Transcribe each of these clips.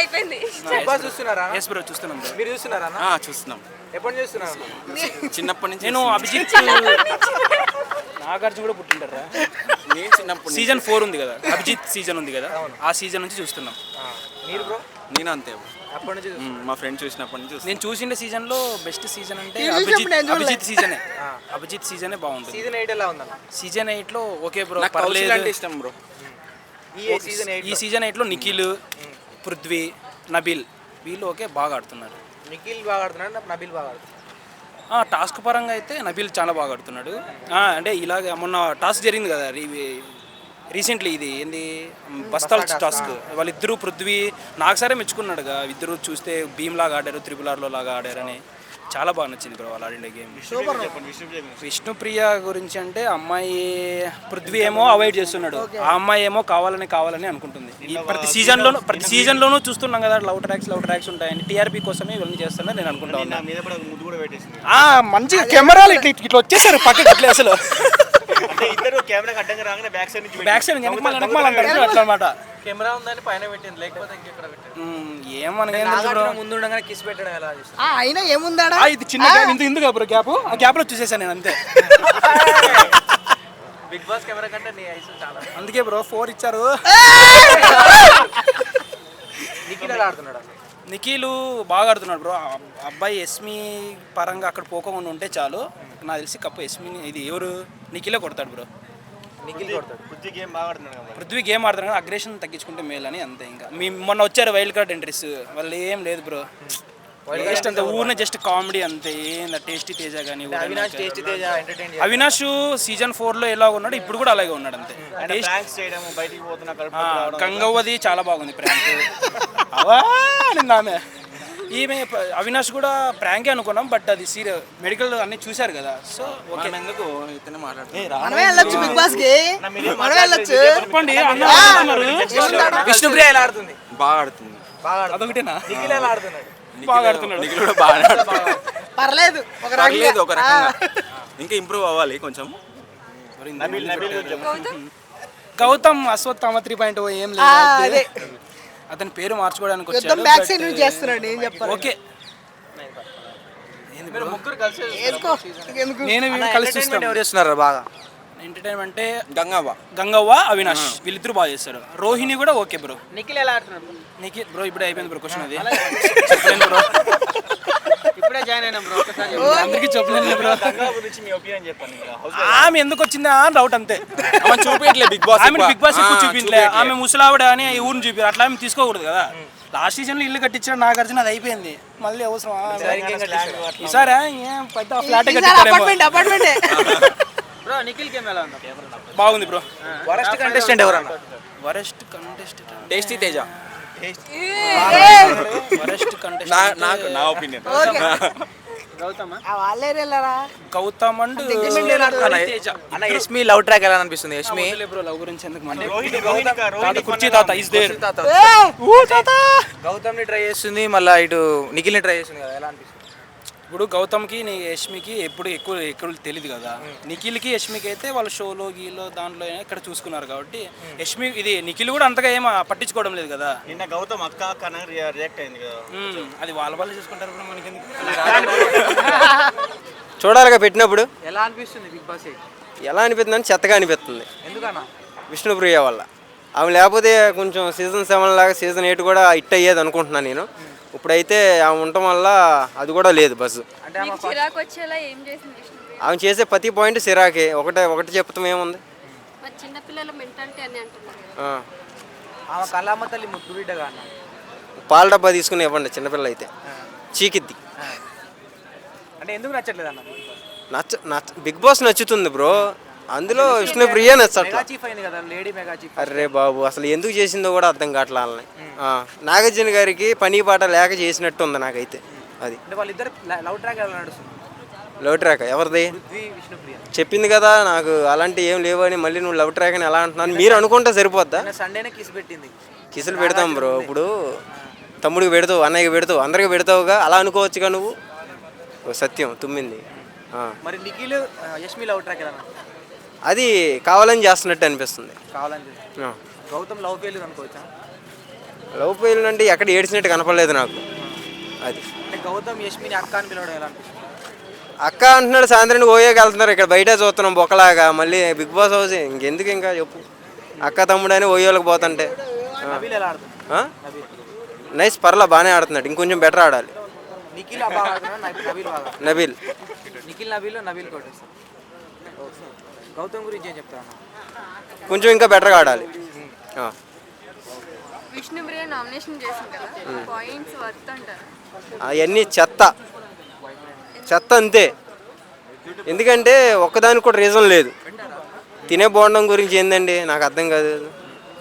అయిపోయింది. చూస్తున్నారా? Yes bro చూస్తున్నాం మీరు చూస్తున్నారా? అన్న? ఆ, చూస్తున్నాం. ఎప్పటి నుంచి చూస్తున్నారు? చిన్నప్పటి నుంచి నేను అభిజిత్ నాగార్జున కూడా పుట్టింటారా? నేను చిన్నప్పటి నుంచి సీజన్ ఫోర్ ఉంది కదా. అభిజిత్ సీజన్ ఉంది కదా. ఆ సీజన్ నుంచి చూస్తున్నాం. ఆ, మీరు బ్రో నేను అంతే అప్పటి నుంచి చూస్తున్నారు. మ్మ్, మా ఫ్రెండ్ చూసినప్పటి నుంచి చూస్తున్నాం నేను చూసిన సీజన్లో బెస్ట్ సీజన్ అంటే అభిజిత్ అభిజిత్ సీజనే. అభిజిత్ సీజనే బాగుంటుంది. సీజన్ ఎయిట్ ఎలా ఉందన్న? సీజన్ ఎయిట్లో ఓకే బ్రో నాకు కౌశల్ అంటే పర్లేదు ఇష్టం బ్రో ఈ సీజన్ ఎయిట్ ఈ సీజన్ ఎయిట్లో నిఖిల్ పృథ్వీ నబిల్ వీళ్ళు ఓకే బాగా ఆడుతున్నారు. నిఖిల్ బాగా ఆడుతున్నాడు? నబిల్ బాగా ఆడుతున్నాడు? టాస్క్ పరంగా అయితే నబీల్ చాలా బాగా ఆడుతున్నాడు. అంటే ఇలాగ మొన్న టాస్క్ జరిగింది కదా రీసెంట్లీ ఇది ఏంది? బస్తాల్ టాస్క్ వాళ్ళిద్దరూ పృథ్వీ నాకు సరే మెచ్చుకున్నాడుగా. ఇద్దరు చూస్తే భీమ్ లాగా ఆడారు త్రిపులార్లో లాగా ఆడారని. చాలా బాగా నచ్చింది బ్రో వాళ్ళు ఆడిన గేమ్. విష్ణుప్రియ గురించి అంటే అమ్మాయి పృథ్వీ ఏమో అవాయిడ్ చేస్తున్నాడు. ఆ అమ్మాయి ఏమో కావాలని కావాలని అనుకుంటుంది. ఈ ప్రతి సీజన్ లోను ప్రతి సీజన్ లోనూ చూస్తున్నాం కదా లవ్ ట్రాక్స్ లవ్ ట్రాక్స్ ఉంటాయని టీఆర్పీ కోసమే ఇవన్నీ చేస్తున్నా నేను అనుకుంటా ఉన్నా. మీద కూడా ముద్దు కూడా పెట్టేసింది. ఆ మంచి కెమెరాలు ఇట్లా ఇట్లా వచ్చేసారు పక్కకి ఇట్లా అసలు. బ్యాక్ సైడ్ బ్యాక్ సైడ్ అట్లా అనమాట కెమెరా ఉందని పైన పెట్టింది లేకపోతే ఇంకెక్కడ పెట్టింది? ఏమనగా ముందు ఉండగానే కిస్ పెట్టడం ఎలా అయినా ఏముందాడా? ఇది చిన్న గ్యాప్ ఇంత ఇందుకు బ్రో గ్యాప్? ఆ గ్యాప్లో చూసేసాను నేను అంతే. బిగ్ బాస్ కెమెరా కంటే నీ ఐస్ చాలా అందుకే బ్రో ఫోర్ ఇచ్చారు. నిఖిల్ ఎలా ఆడుతున్నాడు నిఖిలు బాగా ఆడుతున్నాడు బ్రో. అబ్బాయి ఎస్మి పరంగా అక్కడ పోకుండా ఉంటే చాలు. నాకు తెలిసి కప్పు ఎస్మిని ఇది ఎవరు? నిఖిలే కొడతాడు బ్రో. నిఖిల్ కొడతాడు. బుద్ధి గేమ్ బాగా ఆడుతున్నాడు కదా పృథ్వీ గేమ్ ఆడుతున్నాడు అగ్రెషన్ తగ్గించుకుంటే మేలు అని అంతే ఇంకా. మీ మొన్న వచ్చారు వైల్డ్ కార్డ్ ఎంట్రీస్ వాళ్ళు ఏం లేదు బ్రో జస్ట్ అంతే ఊరిని జస్ట్ కామెడీ అంతే ఏందా టేస్టీ తేజ కానీ Avinash taste Teja entertain Avinash season ఫోర్లో ఎలా ఉన్నాడు ఇప్పుడు కూడా అలాగే ఉన్నాడు అంతే. చేయడం బయటికి పోతున్నా గంగవ్వది చాలా బాగుంది ప్రాంక్ అవా ఆమె. ఈమె అవినాష్ కూడా ప్రాంకే అనుకున్నాం బట్ అది సీరియస్ మెడికల్ అన్ని చూశారు కదా. So okay. మనం ఎందుకు ఇతనే మాట్లాడుతున్నాం మనమే వెళ్ళొచ్చు బిగ్ బాస్కి మనమే వెళ్ళొచ్చు. చెప్పండి. విష్ణుప్రియ ఎలా ఆడుతుంది? బాగా ఆడుతుంది. బాగా అదొకటేనా? నిఖిల్ ఎలా ఆడుతున్నాడు? బాగా ఆడుతున్నాడు. నిఖిల్ కూడా బాగా ఆడుతున్నాడు. పర్లేదు ఒక పర్లేదు ఒక రకంగా. ఇంకా ఇంప్రూవ్ అవ్వాలి కొంచెం. గౌతమ్? అశ్వత్థామ త్రీ పాయింట్ ఏం లేదు. అదే. అతని పేరు మార్చుకోవడానికి యుద్ధం వచ్చాడు బ్యాక్ సైడ్ నుంచి చేస్తున్నాడు ఏం చెప్పాలి? ఓకే. మీరు ముగ్గురు కలిసి వేసుకో ఎందుకు? నేను వీళ్ళు కలిసి చూస్తాను ఎవరు చేస్తున్నారు బాగా? ఎంటర్టైన్మెంట్ అంటే గంగవ్వ. గంగవ్వ అవినాష్. వీళ్ళిద్దరు బాగా చేస్తారు. రోహిణి కూడా ఓకే బ్రో. నిఖిల్ ఎలా ఆడుతున్నాడు? నీకు బ్రో ఇప్పుడే అయిపోయింది బ్రో క్వశ్చన్ అది. చెప్పలేను బ్రో. ఇప్పుడే జాయిన్ అయినా బ్రో ఒకసారి అందరికీ చెప్పలేను బ్రో. గురించి మీ ఒపీనియన్ చెప్పండి ఆమె ఎందుకు వచ్చిందా అని డౌట్ అంతే. ఆమె చూపించలే బిగ్ బాస్ ఆమె బిగ్ బాస్ ఎక్కువ చూపించలే ఆమె ముసలావిడ అని ఈ ఊరిని చూపి అట్లా ఆమె తీసుకోకూడదు కదా. లాస్ట్ సీజన్లో ఇల్లు కట్టించాడు నాగార్జున అది అయిపోయింది. మళ్ళీ అవసరం ఈసారి ఏం పెద్ద flat కట్టించాడేమో apartment apartment bro Nikhil game ఎలా ఉంది? బాగుంది బ్రో. వరస్ట్ కంటెస్టెంట్ ఎవరన్నా? Worst contestant tasty Teja. నాకు నా ఒపీనియన్ గౌతమ్? అండ్ తేజ. అన్న యష్మి లవ్ ట్రాక్ ఎలా అనిపిస్తుంది యష్మి బ్రో లవ్ గురించి ఎందుకు కుర్చీ తాత ఇస్ దేర్ గౌతమ్ని ట్రై చేస్తుంది మళ్ళీ ఇటు నిఖిల్ని ట్రై చేస్తుంది కదా ఎలా అనిపిస్తుంది? ఇప్పుడు గౌతమ్కి నీ యష్మికి ఎప్పుడు ఎక్కువ ఎక్కువ తెలియదు కదా. నిఖిల్కి యష్మికి అయితే వాళ్ళ షోలో గీలో దాంట్లో ఇక్కడ చూసుకున్నారు కాబట్టి యష్మి ఇది నిఖిల్ కూడా అంతగా ఏం పట్టించుకోవడం లేదు కదా. నిన్న గౌతమ్ అక్క అక్క అని రియాక్ట్ అయింది కదా. అది వాళ్ళ వాళ్ళు చూసుకుంటారు మనకి చూడాలిగా పెట్టినప్పుడు. ఎలా అనిపిస్తుంది బిగ్ బాస్ ఎలా అనిపిస్తుందని చెత్తగా అనిపిస్తుంది. ఎందుకన్నా? విష్ణుప్రియ వల్ల. ఆమె లేకపోతే కొంచెం సీజన్ సెవెన్ లాగా సీజన్ ఎయిట్ కూడా హిట్ అయ్యేది అనుకుంటున్నాను నేను. ఇప్పుడైతే ఆమె ఉండటం వల్ల అది కూడా లేదు బస్సు అంటే నీకు చిరాకు వచ్చేలా ఏం చేసింది విష్ణుప్రియ ఆమె చేసే ప్రతి పాయింట్ సిరాకే ఒకటే ఒకటి చెప్తాం ఏముంది? మరి చిన్నపిల్లల మెంటాలిటీ అని అంటున్నారు కదా. ఆ. ఆమె కళ్ళమ్మ తల్లి ముద్దు బిడ్డగా అన్న పాల డబ్బా తీసుకుని ఇవ్వండి చిన్నపిల్ల అయితే చీకిద్ది. అంటే ఎందుకు నచ్చట్లేదు అన్న నచ్చ నచ్చ బిగ్ బాస్ నచ్చుతుంది బ్రో. అందులో విష్ణుప్రియ నచ్చట్లా మెగా చీఫ్ అయింది కదా లేడీ మెగా చీఫ్. అర్రే బాబు అసలు ఎందుకు చేసిందో కూడా అర్థం కావట్లా వాళ్ళని. ఆ, నాగార్జున గారికి పని పాట లేక చేసినట్టు ఉంది నాకైతే అది. అంటే వాళ్ళిద్దరు లవ్ ట్రాక్ ఎలా నడుస్తుంది? ఎవరిది? పృథ్వీ విష్ణుప్రియ చెప్పింది కదా నాకు అలాంటి ఏం లేవు అని మళ్ళీ నువ్వు లవ్ ట్రాక్ అని ఎలా అంటున్నాను మీరు అనుకుంటే సరిపోద్దా? నిన్న సండేనే కిస్ పెట్టింది. కిసులు పెడతాం బ్రో ఇప్పుడు తమ్ముడికి పెడతావు అన్నయ్యకి పెడతావు అందరికి పెడతావుగా అలా అనుకోవచ్చుగా నువ్వు? ఓ సత్యం తుమ్మింది. ఆ. మరి నిఖిల్ ఆ, యష్మి లవ్ ట్రాక్ ఎలా? అది కావాలని చేస్తున్నట్టు అనిపిస్తుంది. కావాలని. గౌతమ్ లవ్ ఫెయిల్యూర్ అనుకోవచ్చా? లవ్ ఫెయిల్ అంటే ఎక్కడ ఏడ్చినట్టు కనపడలేదు నాకు. అది. అంటే గౌతమ్ యష్మిని అక్క అని పిలవడం ఎలా అనిపిస్తుంది? అక్క అంటున్నాడు సాయంత్రం ఓయేకి వెళ్తున్నారు ఇక్కడ బయట చూస్తున్నాం బొక్కలాగా మళ్ళీ బిగ్ బాస్ హౌస్ ఇంకెందుకు ఇంకా చెప్పు. అక్క తమ్ముడు అని ఓయోలకు పోతుంటే? నైస్ పర్లా బాగానే ఆడుతున్నాడు ఇంకొంచెం బెటర్ ఆడాలి. నబీల్ నబీల్ నబీల్ నబీల్ గౌతమ్ గురించి ఏం చెప్తాను కొంచెం ఇంకా బెటర్గా ఆడాలి. ఆ. విష్ణుప్రియ నామినేషన్ చేసింది కదా పాయింట్స్ వర్త్ అంటారు. అవన్నీ చెత్త. చెత్త అంతే. ఎందుకంటే ఒక్కదానికి కూడా రీజన్ లేదు. తినే బోండం గురించి ఏందండి? నాకు అర్థం కాదు.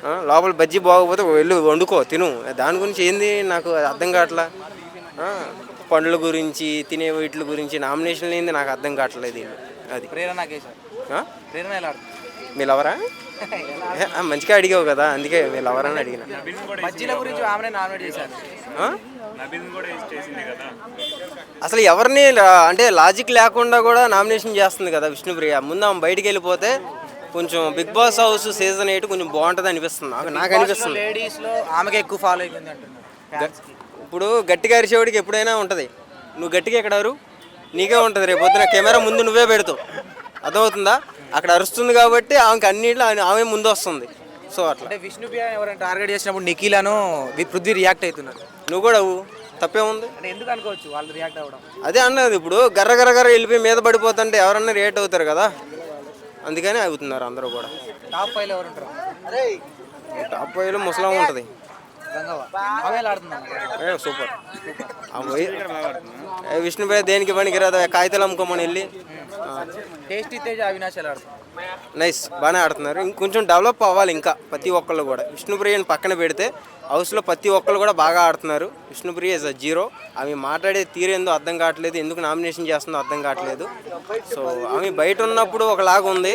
ఆ, లోపల బజ్జీ బాగోకపోతే వెళ్ళి వండుకో తిను. దాని గురించి ఏంది? నాకు అర్థం కావట్లా? ఆ, పండ్ల గురించి తినే వీటి గురించి నామినేషన్ ఏంది? నాకు అర్థం కావట్లేదు. అది. ప్రేరణ కేసారు ఆ? ప్రేరణ ఎలా ఆడుతుంది మీ లవరా? మంచిగా అడిగావు కదా అందుకే మీ లవరా అని అడిగిన. మధ్యలో గురించి ఆమెనే నామినేట్ చేశారు. ఆ? అసలు ఎవరిని లా- అంటే లాజిక్ లేకుండా కూడా నామినేషన్ చేస్తుంది కదా విష్ణుప్రియ. ముందు ఆమె బయటికి వెళ్ళిపోతే కొంచెం Bigg Boss house season eight కొంచెం బాగుంటుంది అనిపిస్తుంది. నాకు నాకు అనిపిస్తుంది. లేడీస్లో ఆమెకి ఎక్కువ ఫాలో అయిపోయింది. ఇప్పుడు గట్టిగా అరిచేవాడికి ఎప్పుడైనా ఉంటుంది. నువ్వు గట్టిగా ఎక్కడ అరు నీకే ఉంటుంది. రేపు పొద్దున కెమెరా ముందు నువ్వే పెడతావు అర్థమవుతుందా? అక్కడ అరుస్తుంది కాబట్టి ఆమెకి అన్నిట్లో ఆమె- ఆమె ముందు వస్తుంది. సో అట్లా. అంటే విష్ణుప్రియ ఎవరైనా టార్గెట్ చేసినప్పుడు నిఖిలను పృథ్వీ రియాక్ట్ అవుతున్నారు. నువ్వు కూడా అవ్వు తప్పేముంది? అంటే ఎందుకు అనుకోవచ్చు వాళ్ళు రియాక్ట్ అవ్వడం? అదే అన్నది ఇప్పుడు గర్ర గర్ర గర్ర వెళ్ళిపోయి మీద పడిపోతుంటే ఎవరన్నా రియాక్ట్ అవుతారు కదా? అందుకని అవుతున్నారు అందరూ కూడా. టాప్ ఫైవ్ ఎవరు ఉంటారు? టాప్ ఫైవ్లో ముసలం ఉంటుంది. ఏ సూపర్. విష్ణుప్రియ దేనికి పనికిరాదు? కాగితాలు అమ్ముకోమని వెళ్ళి? టేస్టీ తేజ్ అవినాష్ ఎలా ఆడుతున్నారు నైస్ బాగానే ఆడుతున్నారు. ఇంకొంచెం డెవలప్ అవ్వాలి ఇంకా ప్రతి ఒక్కళ్ళు కూడా. విష్ణుప్రియని పక్కన పెడితే హౌస్లో ప్రతి ఒక్కళ్ళు కూడా బాగా ఆడుతున్నారు. విష్ణుప్రియ ఇస్ అ జీరో ఆమె మాట్లాడే తీరేందో అర్థం కావట్లేదు. ఎందుకు నామినేషన్ చేస్తుందో అర్థం కావట్లేదు. సో ఆమె బయట ఉన్నప్పుడు ఒకలాగా ఉంది.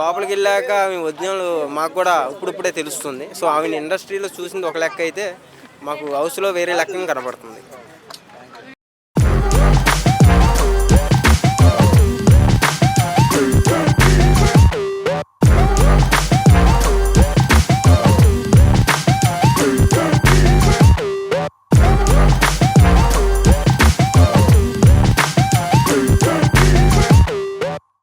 లోపలికి వెళ్ళాక ఆమె ఉద్యమాలు మాకు కూడా ఇప్పుడిప్పుడే తెలుస్తుంది. సో ఆమెను ఇండస్ట్రీలో చూసింది ఒక లెక్క అయితే మాకు హౌస్లో వేరే లెక్కగా కనబడుతుంది.